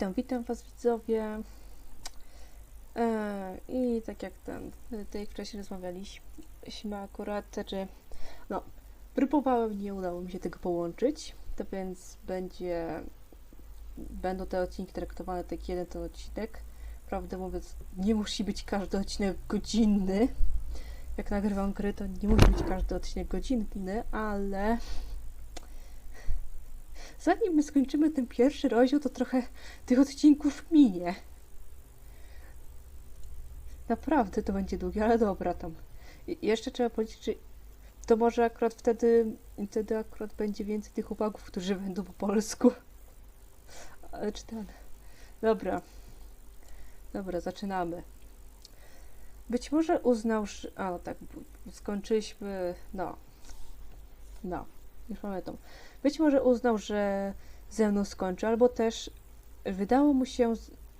Witam, witam Was widzowie. E, I tak jak ten, tutaj wcześniej rozmawialiśmy akurat, znaczy, no, próbowałem, nie udało mi się tego połączyć, to więc będzie, będą te odcinki traktowane tak jeden ten odcinek. Prawdę mówiąc, nie musi być każdy odcinek godzinny. Jak nagrywam gry, to nie musi być każdy odcinek godzinny, ale zanim my skończymy ten pierwszy rozdział, to trochę tych odcinków minie. Naprawdę to będzie długie, ale dobra tam. I jeszcze trzeba powiedzieć, że to może akurat wtedy, wtedy akurat będzie więcej tych chłopaków, którzy będą po polsku. Ale czy. Dobra. Dobra, zaczynamy. Być może uznał, że... A, tak, skończyliśmy... No. No. Już pamiętam. Być może uznał, że ze mną skończy, albo też wydało mu się,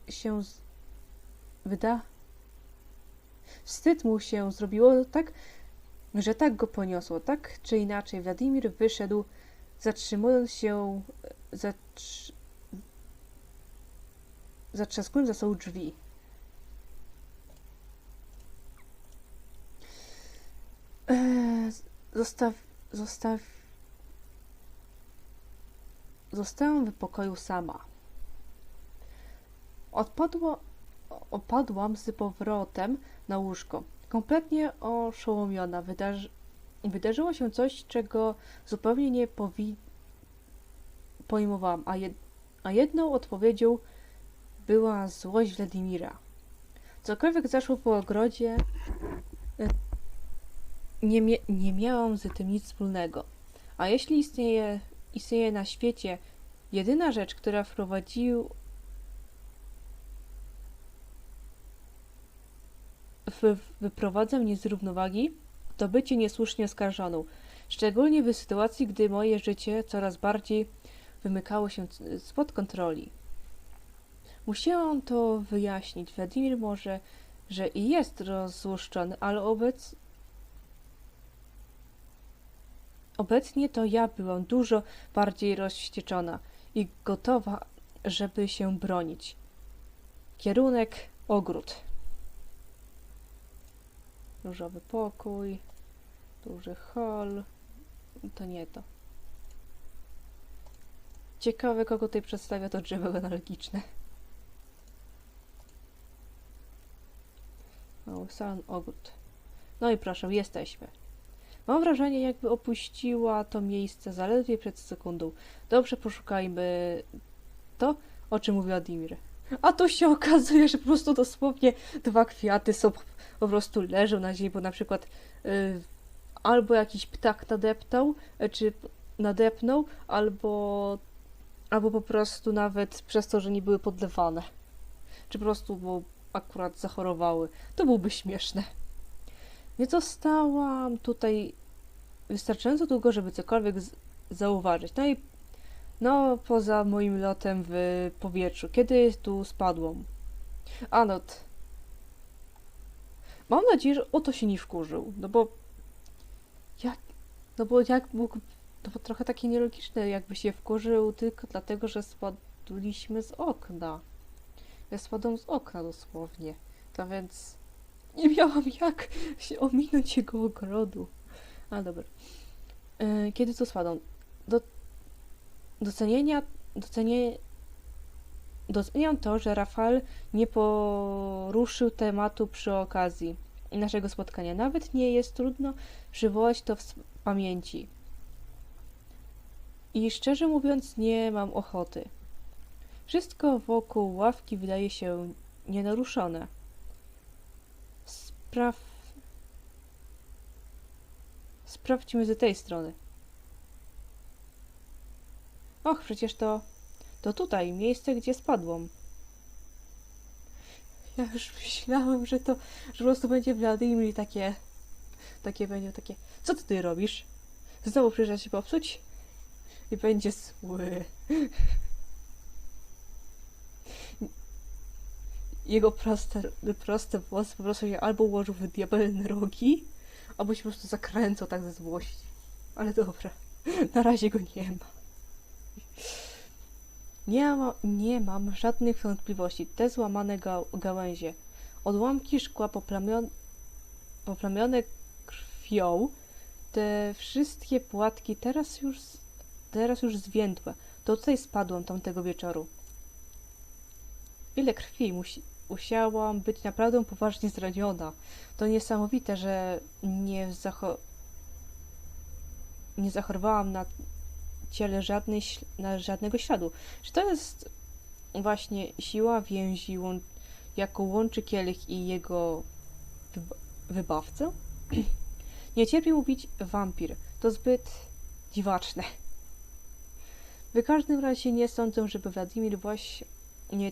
się wyda, wstyd mu się zrobiło tak, że tak go poniosło. Tak czy inaczej, Władimir wyszedł, zatrzymując się, zatr, zatrzaskując za sobą drzwi. Eee, zostaw, zostaw, Zostałam w pokoju sama. Odpadło, opadłam z powrotem na łóżko. Kompletnie oszołomiona. Wydarzy, wydarzyło się coś, czego zupełnie nie powi, pojmowałam, a, jed, a jedną odpowiedzią była złość Wladimira. Cokolwiek zaszło po ogrodzie, e, nie, mie, nie miałam z tym nic wspólnego. A jeśli istnieje istnieje na świecie jedyna rzecz, która wprowadził wyprowadza mnie z równowagi, to bycie niesłusznie oskarżoną. Szczególnie w sytuacji, gdy moje życie coraz bardziej wymykało się spod kontroli. Musiałam to wyjaśnić. Wladimir może, że i jest rozłuszczony, ale obec, Obecnie to ja byłam dużo bardziej rozwścieczona i gotowa, żeby się bronić. Kierunek ogród. Różowy pokój, duży hol. To nie to. Ciekawe, kogo tutaj przedstawia to drzewo genealogiczne. Mały salon, ogród. No i proszę, jesteśmy. Mam wrażenie, jakby opuściła to miejsce zaledwie przed sekundą. Dobrze poszukajmy to, o czym mówił Adimir. A tu się okazuje, że po prostu dosłownie dwa kwiaty są po prostu leżą na ziemi, bo na przykład y, albo jakiś ptak nadeptał, y, czy nadepnął, albo, albo po prostu nawet przez to, że nie były podlewane. Czy po prostu, bo akurat zachorowały. To byłoby śmieszne. Nie zostałam tutaj wystarczająco długo, żeby cokolwiek zauważyć. No i no, poza moim lotem w powietrzu. Kiedy tu spadłam? A no. t- Mam nadzieję, że o to się nie wkurzył. No bo. Jak. No bo jak mógł. To było trochę takie nielogiczne, jakby się wkurzył tylko dlatego, że spadliśmy z okna. Ja spadłam z okna dosłownie. To więc. Nie miałam jak się ominąć jego ogrodu. A dobra. E, Kiedy to spadł? Do, docenienia, docenie, doceniam to, że Rafał nie poruszył tematu przy okazji naszego spotkania. Nawet nie jest trudno przywołać to w pamięci. I szczerze mówiąc, nie mam ochoty. Wszystko wokół ławki wydaje się nienaruszone. Spraw... Sprawdźmy z tej strony. Och, przecież to... To tutaj, miejsce, gdzie spadłam. Ja już myślałam, że to... Że po prostu będzie Wladimir i takie... Takie będzie takie... Co ty tutaj robisz? Znowu przyjrzał się popsuć? I będzie zły. Jego proste, proste włosy po prostu się albo ułożył w diabelne rogi, albo się po prostu zakręcał tak ze złości. Ale dobra, na razie go nie ma. Nie, ma, nie mam żadnych wątpliwości. Te złamane ga gałęzie, odłamki szkła poplamione, poplamione krwią, te wszystkie płatki teraz już, teraz już zwiędłe. To tutaj spadłam tamtego wieczoru. Ile krwi musi, musiałam być naprawdę poważnie zraniona. To niesamowite, że nie, zacho nie zachorowałam na ciele żadnej, na żadnego śladu. Czy to jest właśnie siła więzi, łą- jaką łączy Kielich i jego wyba- wybawcę? nie cierpię mówić wampir. To zbyt dziwaczne. W każdym razie nie sądzę, żeby Władimir właśnie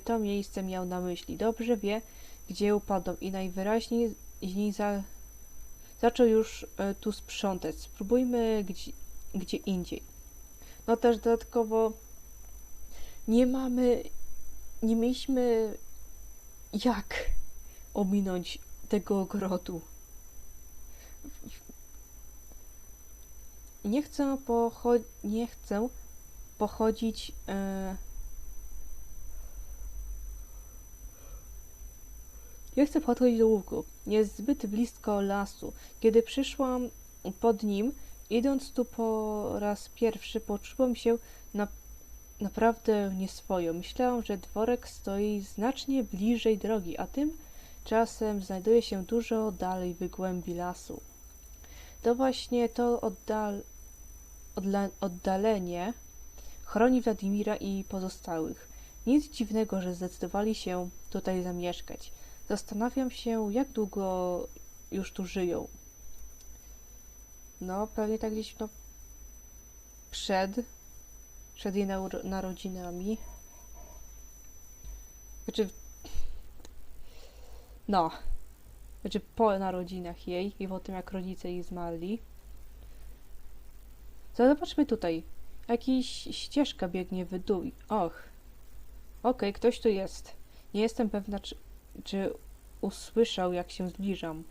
to miejsce miał na myśli. Dobrze wie, gdzie upadł i najwyraźniej za, zaczął już e, tu sprzątać. Spróbujmy gdzie, gdzie indziej. No też dodatkowo nie mamy, nie mieliśmy jak ominąć tego ogrodu. Nie chcę pocho- nie chcę pochodzić e, Nie chcę podchodzić do łuku. Jest zbyt blisko lasu. Kiedy przyszłam pod nim, idąc tu po raz pierwszy, poczułam się na, naprawdę nieswojo. Myślałam, że dworek stoi znacznie bliżej drogi, a tymczasem znajduje się dużo dalej w głębi lasu. To właśnie to oddal, odla, oddalenie chroni Wladimira i pozostałych. Nic dziwnego, że zdecydowali się tutaj zamieszkać. Zastanawiam się, jak długo już tu żyją. No, pewnie tak gdzieś no, przed, przed jej narodzinami. Znaczy, no, znaczy po narodzinach jej i po tym, jak rodzice jej zmarli. Zobaczmy tutaj. Jakiś ścieżka biegnie w dół. Och. Okej, ktoś tu jest. Nie jestem pewna, czy, czy usłyszał, jak się zbliżam.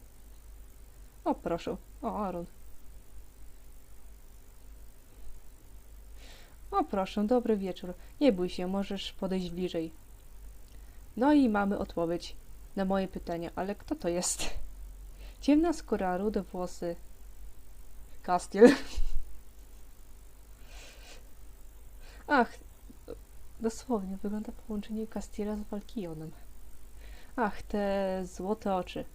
O, proszę. O, Aaron. O, proszę, dobry wieczór. Nie bój się, możesz podejść bliżej. No i mamy odpowiedź na moje pytania, ale kto to jest? Ciemna skóra, rude włosy. Castiel. Ach, dosłownie wygląda połączenie Castiela z Valkionem. Ach, te złote oczy.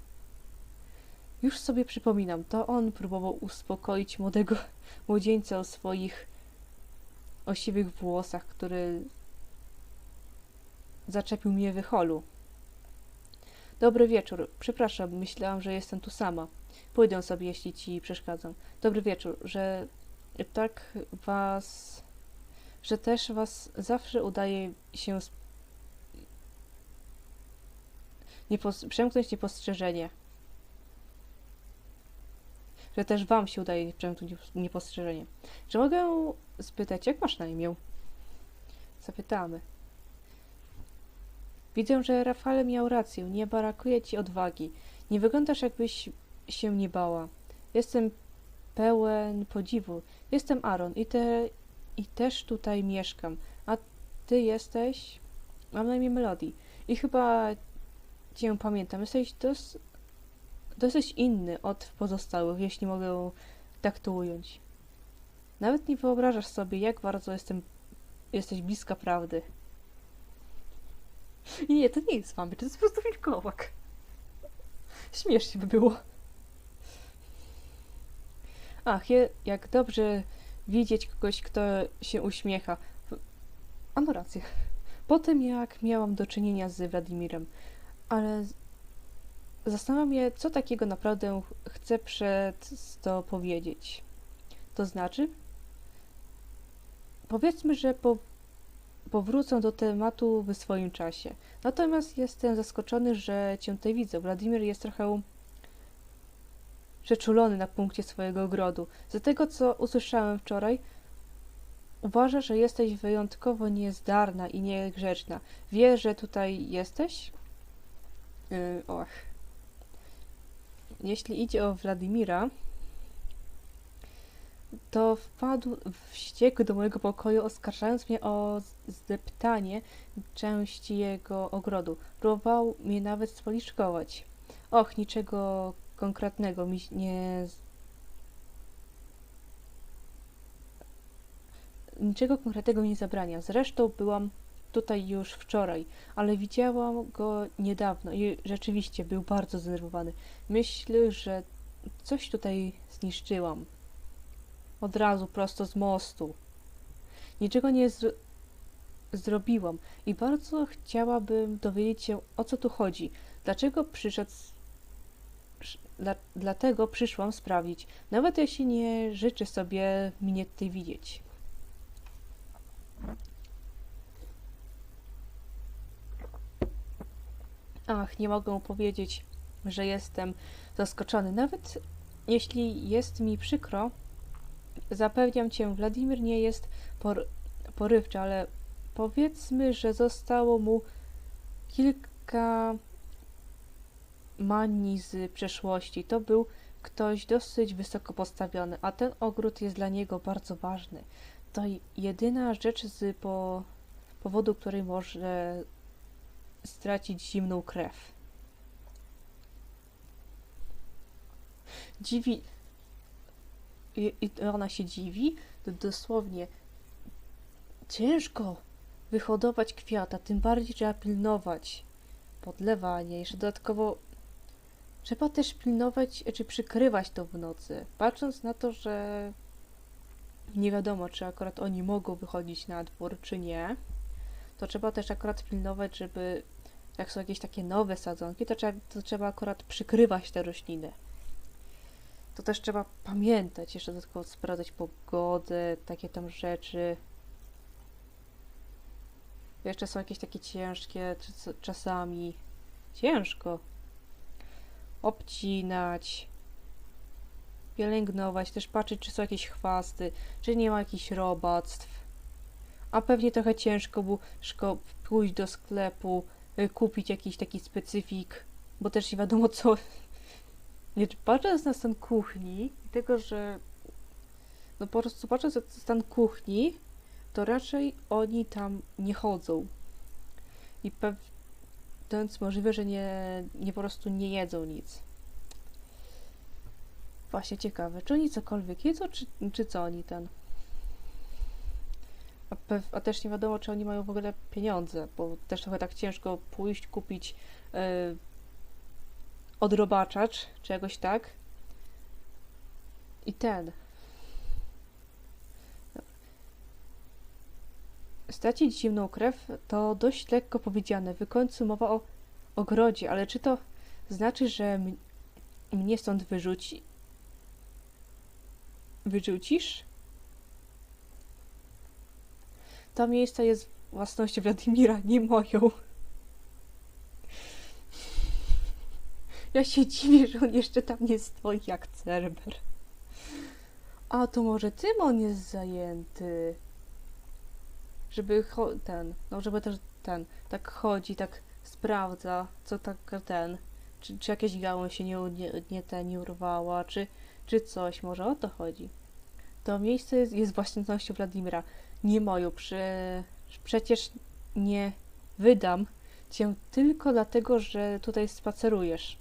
Już sobie przypominam, to on próbował uspokoić młodego młodzieńca o swoich osiwych włosach, który zaczepił mnie w holu. Dobry wieczór. Przepraszam, myślałam, że jestem tu sama. Pójdę sobie, jeśli ci przeszkadzam. Dobry wieczór, że tak was... że też was zawsze udaje się niepos- przemknąć niepostrzeżenie. Że też wam się udaje przemknąć niepos- niepostrzeżenie. Czy mogę spytać, jak masz na imię? Zapytamy. Widzę, że Rafale miał rację. Nie brakuje ci odwagi. Nie wyglądasz, jakbyś się nie bała. Jestem pełen podziwu. Jestem Aaron i, te, i też tutaj mieszkam. A ty jesteś? Mam na imię Melody. I chyba cię pamiętam. Jesteś dos, dosyć inny od pozostałych, jeśli mogę tak to ująć. Nawet nie wyobrażasz sobie, jak bardzo jestem, jesteś bliska prawdy. Nie, to nie jest wampir, to jest po prostu wilkołak. Śmiesznie by było. Ach, je, jak dobrze widzieć kogoś, kto się uśmiecha. Ano rację. Potem jak miałam do czynienia z Władimirem, ale zastanawiam mnie, co takiego naprawdę ch- chcę przez to powiedzieć. To znaczy, powiedzmy, że po, powrócę do tematu w swoim czasie. Natomiast jestem zaskoczony, że cię tutaj widzę. Władimir jest trochę przeczulony na punkcie swojego ogrodu. Z tego, co usłyszałem wczoraj, uważa, że jesteś wyjątkowo niezdarna i niegrzeczna. Wie, że tutaj jesteś? Yy, och. Jeśli idzie o Wladimira, to wpadł w wściekł do mojego pokoju, oskarżając mnie o zdeptanie części jego ogrodu. Próbował mnie nawet spoliczkować. Och, niczego konkretnego mi nie... Niczego konkretnego mi nie zabrania. Zresztą byłam tutaj już wczoraj, ale widziałam go niedawno i rzeczywiście był bardzo zdenerwowany. Myślę, że coś tutaj zniszczyłam. Od razu prosto z mostu. Niczego nie zro- zrobiłam i bardzo chciałabym dowiedzieć się, o co tu chodzi. Dlaczego przyszedł. Dla, dlatego przyszłam sprawdzić, nawet jeśli nie życzę sobie mnie tutaj widzieć. Ach, nie mogę powiedzieć, że jestem zaskoczony. Nawet jeśli jest mi przykro, zapewniam cię, Wladimir nie jest por porywczy, ale powiedzmy, że zostało mu kilka manii z przeszłości. To był ktoś dosyć wysoko postawiony, a ten ogród jest dla niego bardzo ważny. To jedyna rzecz z po powodu której może stracić zimną krew. Dziwi. I, i ona się dziwi. To dosłownie ciężko wyhodować kwiata, tym bardziej trzeba pilnować podlewanie. Jeszcze dodatkowo trzeba też pilnować, czy przykrywać to w nocy. Patrząc na to, że nie wiadomo, czy akurat oni mogą wychodzić na dwór, czy nie, to trzeba też akurat pilnować, żeby jak są jakieś takie nowe sadzonki, to trzeba, to trzeba akurat przykrywać te rośliny. To też trzeba pamiętać, jeszcze dodatkowo sprawdzać pogodę, takie tam rzeczy. Jeszcze są jakieś takie ciężkie, czasami ciężko obcinać, pielęgnować, też patrzeć, czy są jakieś chwasty, czy nie ma jakichś robactw. A pewnie trochę ciężko było pójść do sklepu, kupić jakiś taki specyfik, bo też nie wiadomo co. Nie, patrząc na stan kuchni, tego, że no po prostu patrząc na stan kuchni, to raczej oni tam nie chodzą. I pewnie więc możliwe, że nie, nie po prostu nie jedzą nic. Właśnie ciekawe, czy oni cokolwiek jedzą, czy, czy co oni ten. A, a też nie wiadomo, czy oni mają w ogóle pieniądze, bo też trochę tak ciężko pójść, kupić yy, odrobaczacz, czy jakoś tak. I ten. Stracić zimną krew to dość lekko powiedziane. W końcu mowa o ogrodzie, ale czy to znaczy, że mnie stąd wyrzuci? Wyrzucisz? To miejsce jest własnością Wladimira, nie moją. Ja się dziwię, że on jeszcze tam nie stoi jak Cerber. A to może tym on jest zajęty? Żeby ten, no żeby też ten, tak chodzi, tak sprawdza, co tak ten, czy, czy jakieś gałąź się nie, nie, nie, te, nie urwała, czy, czy coś, może o to chodzi. To miejsce jest, jest własnością Wladimira, nie moją, prze, przecież nie wydam cię tylko dlatego, że tutaj spacerujesz.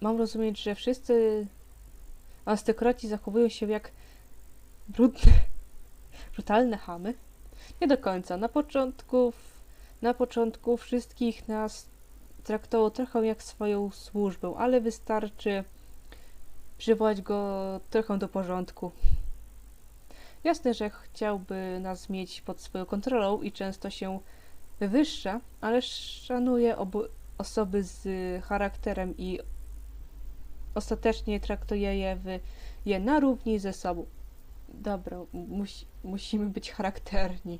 Mam rozumieć, że wszyscy arystokraci zachowują się jak brudne, brutalne chamy? Nie do końca. Na początku, na początku wszystkich nas traktował trochę jak swoją służbę, ale wystarczy przywołać go trochę do porządku. Jasne, że chciałby nas mieć pod swoją kontrolą i często się wywyższa, ale szanuje osoby z charakterem i ostatecznie traktuje je, w, je na równi ze sobą. Dobra, musi, musimy być charakterni.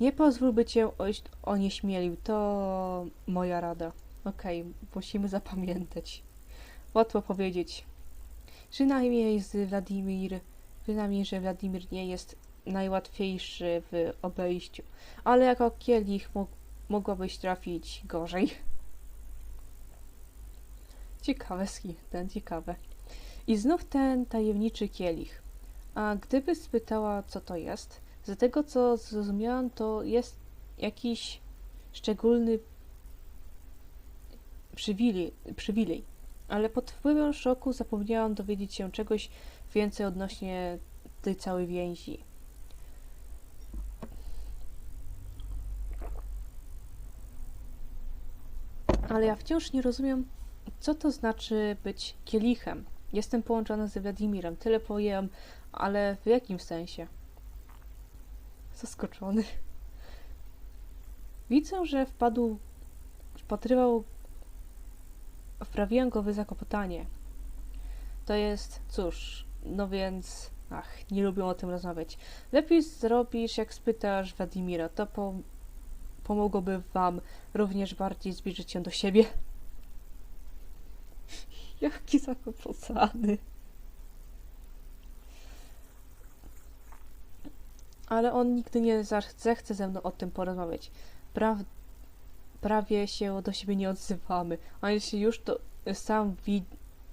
Nie pozwól, by cię onieśmielił. To moja rada. Okej, musimy zapamiętać. Łatwo powiedzieć. Przynajmniej z Wladimir, przynajmniej, że Wladimir nie jest najłatwiejszy w obejściu, ale jako kielich mógł, mogłabyś trafić gorzej. Ciekawe ten ciekawe. I znów ten tajemniczy kielich. A gdyby spytała, co to jest, z tego co zrozumiałam, to jest jakiś szczególny przywilej, przywilej. Ale pod wpływem szoku zapomniałam dowiedzieć się czegoś więcej odnośnie tej całej więzi. Ale ja wciąż nie rozumiem, co to znaczy być kielichem. Jestem połączona z Wladimirem, tyle pojem, ale w jakim sensie? Zaskoczony. Widzę, że wpadł, wpatrywał, wprawiłem go w zakopotanie. To jest, cóż, no więc, ach, nie lubię o tym rozmawiać. Lepiej zrobisz, jak spytasz Wladimira, to po, pomogłoby wam również bardziej zbliżyć się do siebie. Jaki zakopocany. Ale on nigdy nie zechce ze mną o tym porozmawiać. Praw, prawie się do siebie nie odzywamy. A jeśli już, to sam wi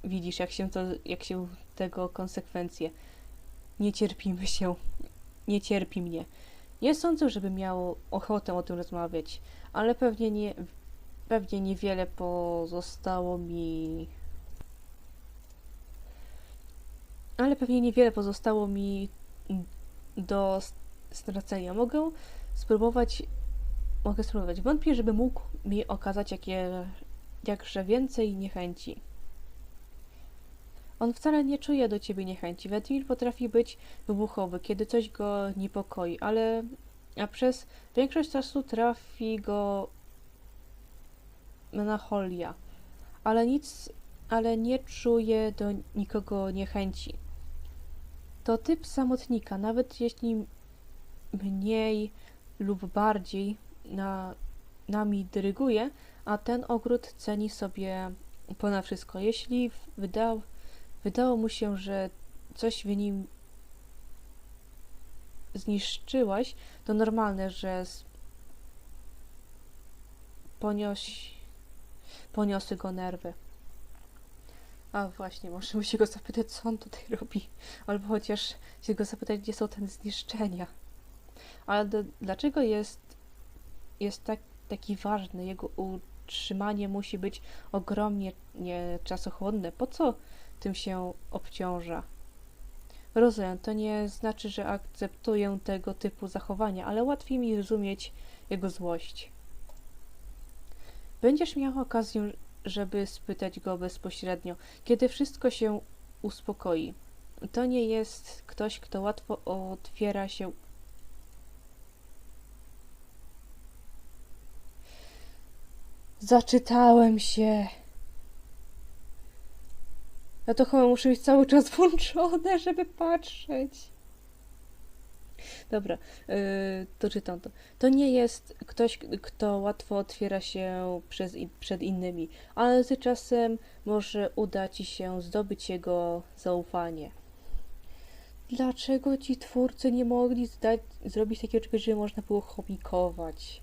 widzisz, jak się, to, jak się tego konsekwencje. Nie cierpimy się. Nie cierpi mnie. Nie sądzę, żeby miał ochotę o tym rozmawiać, ale pewnie nie, pewnie niewiele pozostało mi. Ale pewnie niewiele pozostało mi do stracenia. Mogę spróbować. Mogę spróbować. Wątpię, żeby mógł mi okazać jakie, jakże więcej niechęci. On wcale nie czuje do ciebie niechęci. Wedmir potrafi być wybuchowy, kiedy coś go niepokoi, ale a przez większość czasu trafi go melancholia. Ale nic, ale nie czuje do nikogo niechęci. To typ samotnika, nawet jeśli mniej lub bardziej na, nami dyryguje, a ten ogród ceni sobie ponad wszystko. Jeśli wydał, wydało mu się, że coś w nim zniszczyłaś, to normalne, że ponios... poniosły go nerwy. A właśnie, możemy się go zapytać, co on tutaj robi. Albo chociaż się go zapytać, gdzie są te zniszczenia. Ale do, dlaczego jest, jest tak, taki ważny? Jego utrzymanie musi być ogromnie nie, czasochłonne. Po co tym się obciąża? Rozumiem, to nie znaczy, że akceptuję tego typu zachowania, ale łatwiej mi rozumieć jego złość. Będziesz miał okazję, żeby spytać go bezpośrednio, kiedy wszystko się uspokoi. To nie jest ktoś, kto łatwo otwiera się. Zaczytałem się. Ja to chyba muszę mieć cały czas włączone, żeby patrzeć. Dobra, yy, to czytam to. To nie jest ktoś, kto łatwo otwiera się przez, przed innymi, ale z czasem może uda ci się zdobyć jego zaufanie. Dlaczego ci twórcy nie mogli zdać, zrobić takiego czegoś, żeby można było chomikować?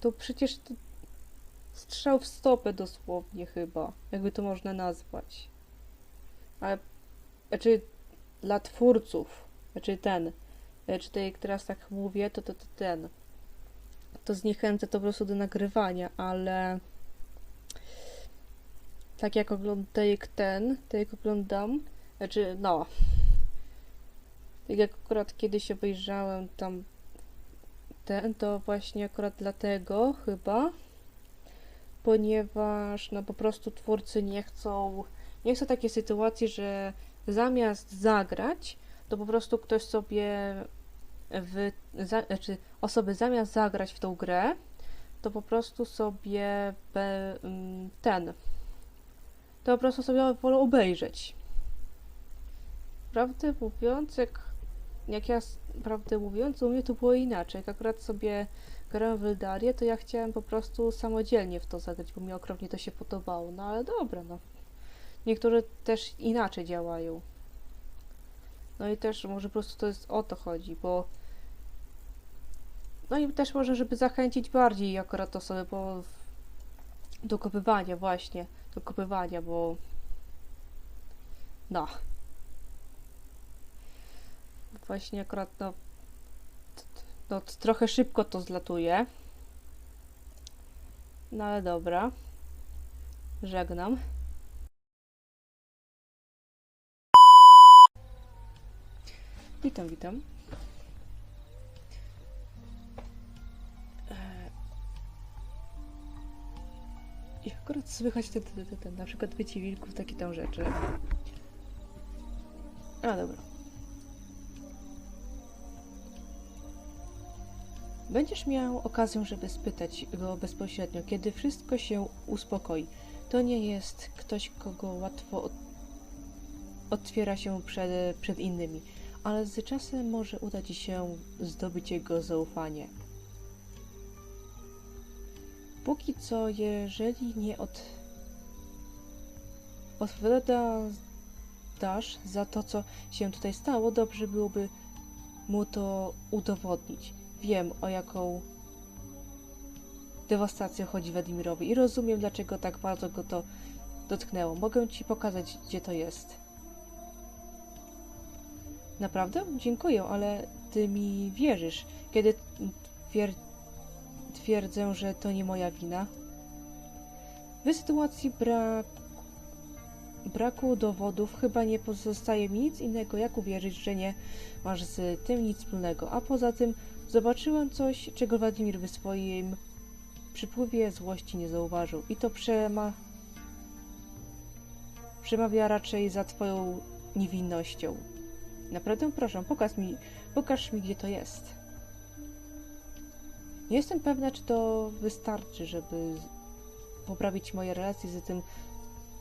To przecież strzał w stopę dosłownie chyba, jakby to można nazwać. Ale, znaczy dla twórców, znaczy ten, czy to jak teraz tak mówię, to, to, to ten, to zniechęca to po prostu do nagrywania, ale tak jak oglądam, jak ten, tak jak oglądam, znaczy no, tak jak akurat kiedyś obejrzałem tam ten, to właśnie akurat dlatego chyba, ponieważ no po prostu twórcy nie chcą, nie chcą takiej sytuacji, że zamiast zagrać, to po prostu ktoś sobie w, za, znaczy osoby zamiast zagrać w tą grę, to po prostu sobie be, mm, ten, to po prostu sobie wolą obejrzeć. Prawdę mówiąc, jak, jak ja prawdę mówiąc, u mnie to było inaczej. Jak akurat sobie grałem w Eldarię, to ja chciałem po prostu samodzielnie w to zagrać, bo mi okropnie to się podobało. No ale dobra, no. Niektórzy też inaczej działają. No i też może po prostu to jest o to chodzi, bo no i też może, żeby zachęcić bardziej akurat osoby po do kopywania właśnie, do kopywania, bo No. Właśnie akurat no, no t- trochę szybko to zlatuje. No ale dobra. Żegnam. Witam, witam. E, I akurat słychać ten, ten, ten, ten na przykład wycie wilków, takie tam rzeczy. A, dobra. Będziesz miał okazję, żeby spytać go bezpośrednio, kiedy wszystko się uspokoi. To nie jest ktoś, kogo łatwo otwiera się przed, przed innymi, ale z czasem może uda ci się zdobyć jego zaufanie. Póki co, jeżeli nie od... odpowiadasz za to, co się tutaj stało, dobrze byłoby mu to udowodnić. Wiem, o jaką dewastację chodzi Wladimirowi i rozumiem, dlaczego tak bardzo go to dotknęło. Mogę ci pokazać, gdzie to jest. Naprawdę? Dziękuję, ale ty mi wierzysz, kiedy twier twierdzę, że to nie moja wina. W sytuacji brak braku dowodów chyba nie pozostaje mi nic innego, jak uwierzyć, że nie masz z tym nic wspólnego. A poza tym zobaczyłem coś, czego Władimir w swoim przypływie złości nie zauważył. I to przema... przemawia raczej za twoją niewinnością. Naprawdę proszę, pokaż mi, pokaż mi, gdzie to jest. Nie jestem pewna, czy to wystarczy, żeby poprawić moje relacje z tym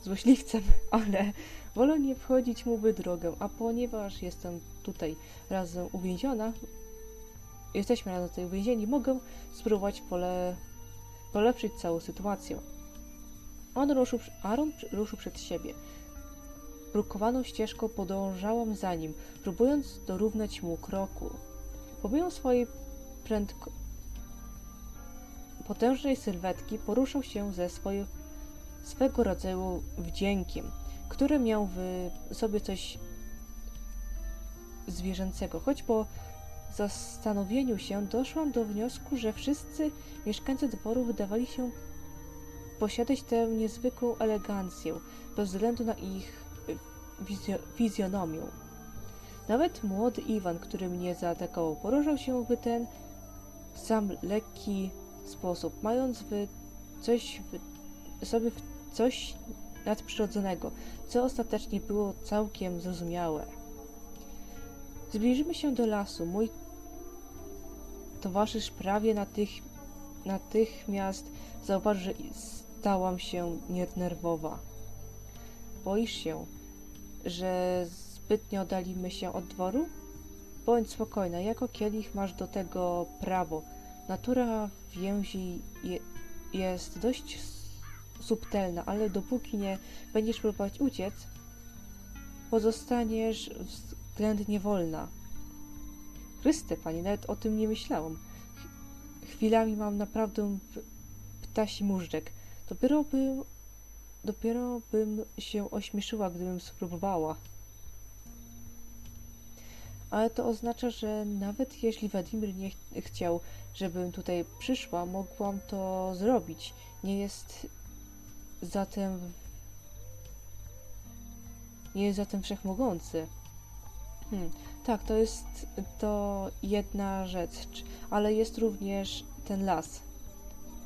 złośliwcem, ale wolę nie wchodzić mu w drogę, a ponieważ jestem tutaj razem uwięziona, jesteśmy razem tutaj uwięzieni, mogę spróbować pole, polepszyć całą sytuację. On ruszył, Aaron ruszył przed siebie. Brukowaną ścieżką podążałam za nim, próbując dorównać mu kroku. Pomimo swojej prędko... potężnej sylwetki poruszał się ze swoją swego rodzaju wdziękiem, który miał w sobie coś zwierzęcego. Choć po zastanowieniu się doszłam do wniosku, że wszyscy mieszkańcy dworu wydawali się posiadać tę niezwykłą elegancję, bez względu na ich wizjo fizjonomię. Nawet młody Iwan, który mnie zaatakował, poruszał się w ten sam lekki sposób, mając w coś w sobie w coś nadprzyrodzonego, co ostatecznie było całkiem zrozumiałe. Zbliżymy się do lasu. Mój towarzysz prawie natych, natychmiast zauważył, że stałam się nerwowa. Boisz się, że zbytnio oddalimy się od dworu? Bądź spokojna, jako kielich masz do tego prawo. Natura więzi je, jest dość subtelna, ale dopóki nie będziesz próbować uciec, pozostaniesz względnie wolna. Chryste, panie, nawet o tym nie myślałam. Chwilami mam naprawdę ptasi móżdżek. Dopiero bym, dopiero bym się ośmieszyła, gdybym spróbowała. Ale to oznacza, że nawet jeśli Władimir nie ch chciał, żebym tutaj przyszła, mogłam to zrobić. Nie jest zatem nie jest zatem wszechmogący. Hmm, tak, to jest to jedna rzecz, ale jest również ten las.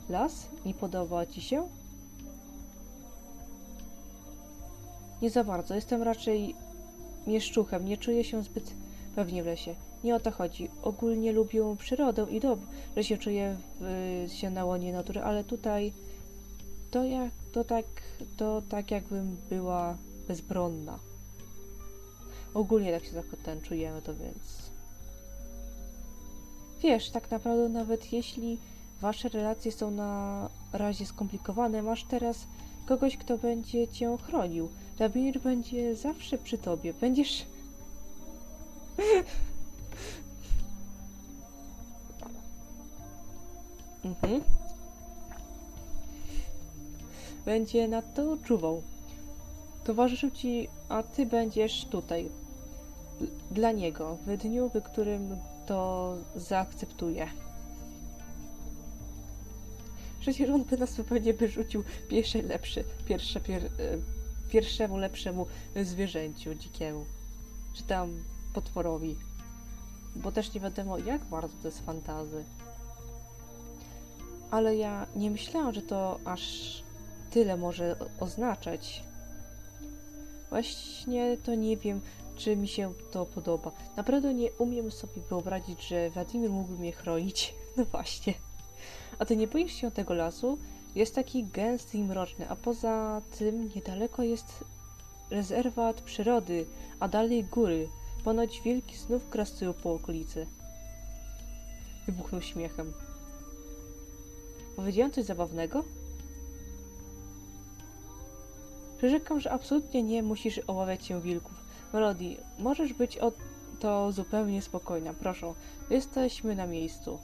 Las? Nie podoba ci się? Nie za bardzo. Jestem raczej mieszczuchem. Nie czuję się zbyt pewnie w lesie. Nie o to chodzi. Ogólnie lubię przyrodę i dobrze się czuję w, się na łonie natury, ale tutaj to jak, to tak, to tak jakbym była bezbronna. Ogólnie tak się ten czujemy, to więc... Wiesz, tak naprawdę nawet jeśli wasze relacje są na razie skomplikowane, masz teraz kogoś, kto będzie cię chronił. Rabinir będzie zawsze przy tobie. Będziesz... mhm będzie nad to czuwał. Towarzyszył ci, a ty będziesz tutaj. Dla niego, w dniu, w którym to zaakceptuje. Przecież on by nas pewnie wyrzucił pierwsze lepsze, pierwsze, pier, e, pierwszemu lepszemu zwierzęciu dzikiemu. Czy tam potworowi. Bo też nie wiadomo, jak bardzo to jest fantazy. Ale ja nie myślałam, że to aż tyle może oznaczać. Właśnie to nie wiem, czy mi się to podoba. Naprawdę nie umiem sobie wyobrazić, że Władimir mógłby mnie chronić. No właśnie. A ty nie boisz się tego lasu? Jest taki gęsty i mroczny, a poza tym niedaleko jest rezerwat przyrody, a dalej góry. Ponoć wilki znów grasują po okolicy. Wybuchnął śmiechem. Powiedziałem coś zabawnego? Przyrzekam, że absolutnie nie musisz obawiać się wilków. Melody, możesz być o to zupełnie spokojna. Proszę, jesteśmy na miejscu.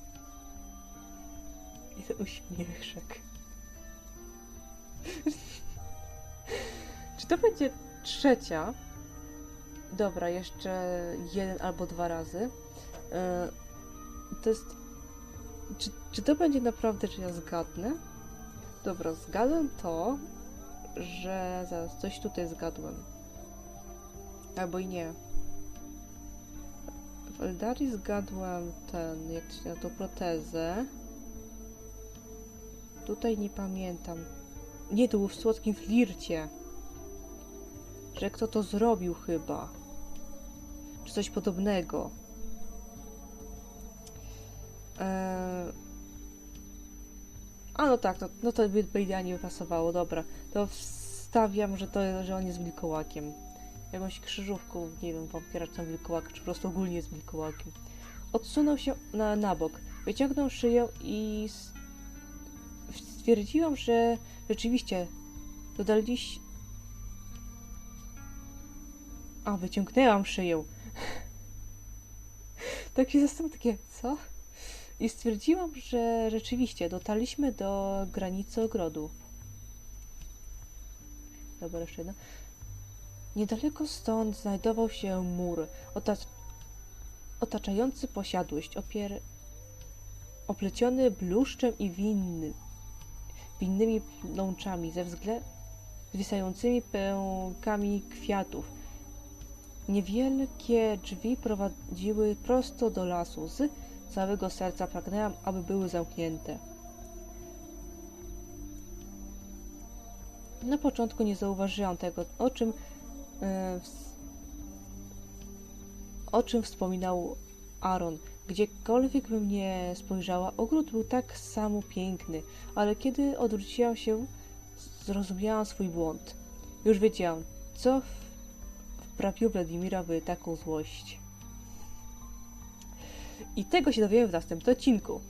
I to uśmieszek. Czy to będzie trzecia? Dobra, jeszcze jeden albo dwa razy. E, To jest. Czy, czy to będzie naprawdę, że ja zgadnę? Dobra, zgadłem to, że. Zaraz, coś tutaj zgadłem. Albo i nie. W Eldarii zgadłem ten, jak to się nazywa, tą protezę. Tutaj nie pamiętam. Nie, to był w słodkim flircie. Że kto to zrobił chyba. Czy coś podobnego. Eee... A no tak, no, no to by, by idealnie pasowało, dobra. To wstawiam, że to, że on jest wilkołakiem. Jakąś krzyżówką, nie wiem, wampira czy tam czy po prostu ogólnie jest wilkołakiem. Odsunął się na, na bok, wyciągnął szyję i stwierdziłam, że rzeczywiście dodaliś... A, wyciągnęłam szyję. tak się zastanawiam, takie, co? I stwierdziłam, że rzeczywiście dotarliśmy do granicy ogrodu. Dobra, jeszcze jedno. Niedaleko stąd znajdował się mur otacz... otaczający posiadłość, opier... opleciony bluszczem i winny... winnymi pnączami ze względu zwisającymi pękami kwiatów. Niewielkie drzwi prowadziły prosto do lasu. Z całego serca pragnęłam, aby były zamknięte. Na początku nie zauważyłam tego, o czym, e, o czym wspominał Aaron. Gdziekolwiek bym nie spojrzała, ogród był tak samo piękny, ale kiedy odwróciłam się, zrozumiałam swój błąd. Już wiedziałam, co w- wprawiło Wladimira w taką złość. I tego się dowiemy w następnym odcinku.